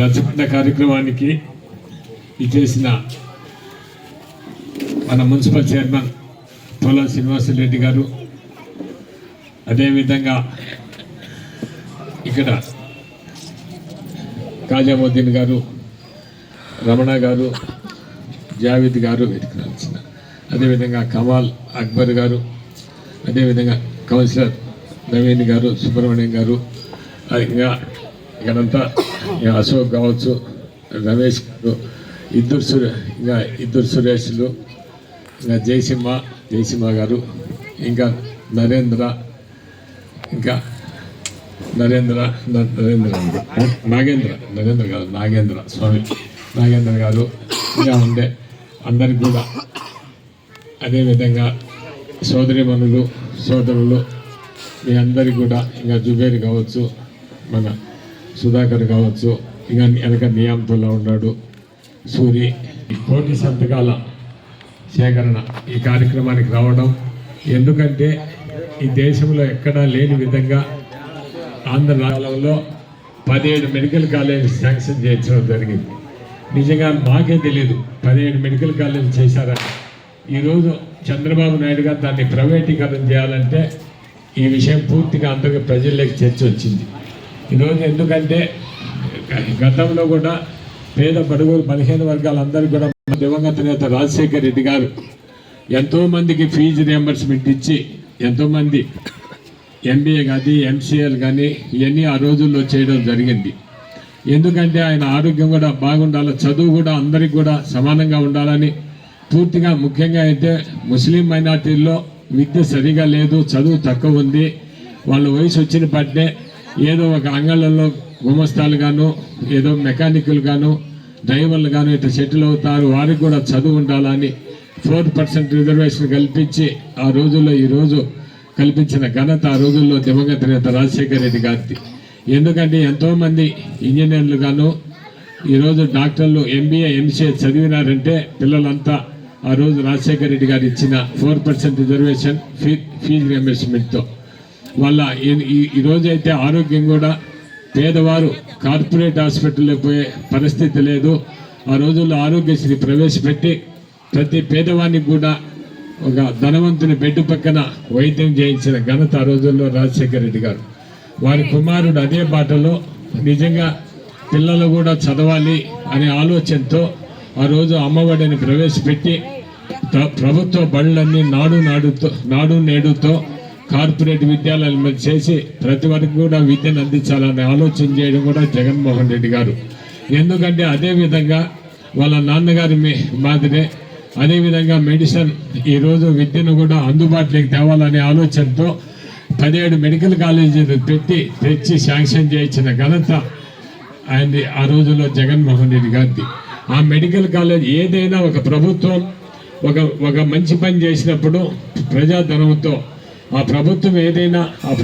రచ్చబండ కార్యక్రమానికి ఇచ్చేసిన మన మున్సిపల్ చైర్మన్ పోలా శ్రీనివాసరెడ్డి గారు. అదేవిధంగా ఇక్కడ కాజాముద్దీన్ గారు రమణ గారు జావేద్ గారు వెతికి అదేవిధంగా కమాల్ అక్బర్ గారు అదేవిధంగా కౌన్సిలర్ నవీన్ గారు సుబ్రహ్మణ్యం గారు ఆ ఇంకా ఇక్కడంతా అశోక్ కావచ్చు రమేష్ గారు ఇద్దరు సురే ఇంకా ఇద్దరు సురేష్లు ఇంకా జయసింహ జయసింహ గారు ఇంకా నరేంద్ర ఇంకా నరేంద్ర నరేంద్ర నాగేంద్ర నరేంద్ర గారు నాగేంద్ర స్వామి నాగేంద్ర గారు ఇంకా ఉండే అందరికి కూడా అదేవిధంగా సోదరిమణులు సోదరులు మీ అందరికి కూడా ఇంకా జుబేర్ కావచ్చు మన సుధాకర్ కావచ్చు ఇంకా వెనక నియాంతుల్లో ఉన్నాడు సూరి. ఈ కోటి సంతకాల సేకరణ ఈ కార్యక్రమానికి రావడం ఎందుకంటే ఈ దేశంలో ఎక్కడా లేని విధంగా ఆంధ్ర రాష్ట్రంలో పదిహేడు మెడికల్ కాలేజ్ శాంక్షన్ చేయించడం జరిగింది. నిజంగా మాకే తెలియదు పదిహేడు మెడికల్ కాలేజ్ చేశారని ఈరోజు చంద్రబాబు నాయుడు గారు దాన్ని ప్రైవేటీకరణ చేయాలంటే ఈ విషయం పూర్తిగా అందరికీ ప్రజల్లోకి చర్చ వచ్చింది. ఈరోజు ఎందుకంటే గతంలో కూడా పేద బడుగులు బలహీన వర్గాలందరికీ కూడా దివంగత నేత రాజశేఖర రెడ్డి గారు ఎంతో మందికి ఫీజు రియంబర్స్మెంట్ ఇచ్చి ఎంతో మంది ఎంబీఏ కానీ ఎంసీఏలు కానీ ఇవన్నీ ఆ రోజుల్లో చేయడం జరిగింది. ఎందుకంటే ఆయన ఆరోగ్యం కూడా బాగుండాలి చదువు కూడా అందరికి కూడా సమానంగా ఉండాలని పూర్తిగా ముఖ్యంగా అయితే ముస్లిం మైనార్టీల్లో విద్య సరిగా లేదు చదువు తక్కువ ఉంది. వాళ్ళ వయసు వచ్చిన పట్టే ఏదో ఒక అంగళ్ళల్లో గుమస్తాలు గాను ఏదో మెకానికల్ గాను డ్రైవర్లు గాను ఇట్లా సెటిల్ అవుతారు. వారికి కూడా చదువు ఉండాలని ఫోర్ పర్సెంట్ రిజర్వేషన్ కల్పించి ఆ రోజుల్లో ఈ రోజు కల్పించిన ఘనత ఆ రోజుల్లో దివంగత నేత రాజశేఖర రెడ్డి గారిది. ఎందుకంటే ఎంతోమంది ఇంజనీర్లు గాను ఈరోజు డాక్టర్లు ఎంబీఏ ఎంసీఏ చదివినారంటే పిల్లలంతా ఆ రోజు రాజశేఖర రెడ్డి గారు ఇచ్చిన four percent reservation fee fees రియంబర్స్మెంట్తో. వాళ్ళ ఈ- అయితే ఆరోగ్యం కూడా పేదవారు కార్పొరేట్ హాస్పిటల్లో పోయే పరిస్థితి లేదు. ఆ రోజుల్లో ఆరోగ్యశ్రీ ప్రవేశపెట్టి ప్రతి పేదవానికి కూడా ఒక ధనవంతుని బెడ్ పక్కన వైద్యం చేయించిన ఘనత ఆ రోజుల్లో రాజశేఖర రెడ్డి గారు. వారి కుమారుడు అదే బాటలో నిజంగా పిల్లలు కూడా చదవాలి అనే ఆలోచనతో ఆ రోజు అమ్మఒడిని ప్రవేశపెట్టి ప్ర- ప్రభుత్వ బళ్ళన్నీ నాడు నాడుతో నాడు నేడుతో కార్పొరేట్ విద్యాలయాలు మీద చేసి ప్రతి వరకు కూడా విద్యను అందించాలని ఆలోచన చేయడం కూడా జగన్మోహన్ రెడ్డి గారు. ఎందుకంటే అదే విధంగా వాళ్ళ నాన్నగారి మీ మాదిరే అదేవిధంగా మెడిసిన్ ఈరోజు విద్యను కూడా అందుబాటులోకి తేవాలనే ఆలోచనతో పదిహేడు మెడికల్ కాలేజీలు పెట్టి తెచ్చి శాంక్షన్ చేయించిన ఘనత ఆయనది ఆ రోజుల్లో జగన్మోహన్ రెడ్డి గారిది. ఆ మెడికల్ కాలేజ్ ఏదైనా ఒక ప్రభుత్వం ఒక ఒక మంచి పని చేసినప్పుడు ప్రజాధనంతో ఆ ప్రభుత్వం ఏదైనా ఆ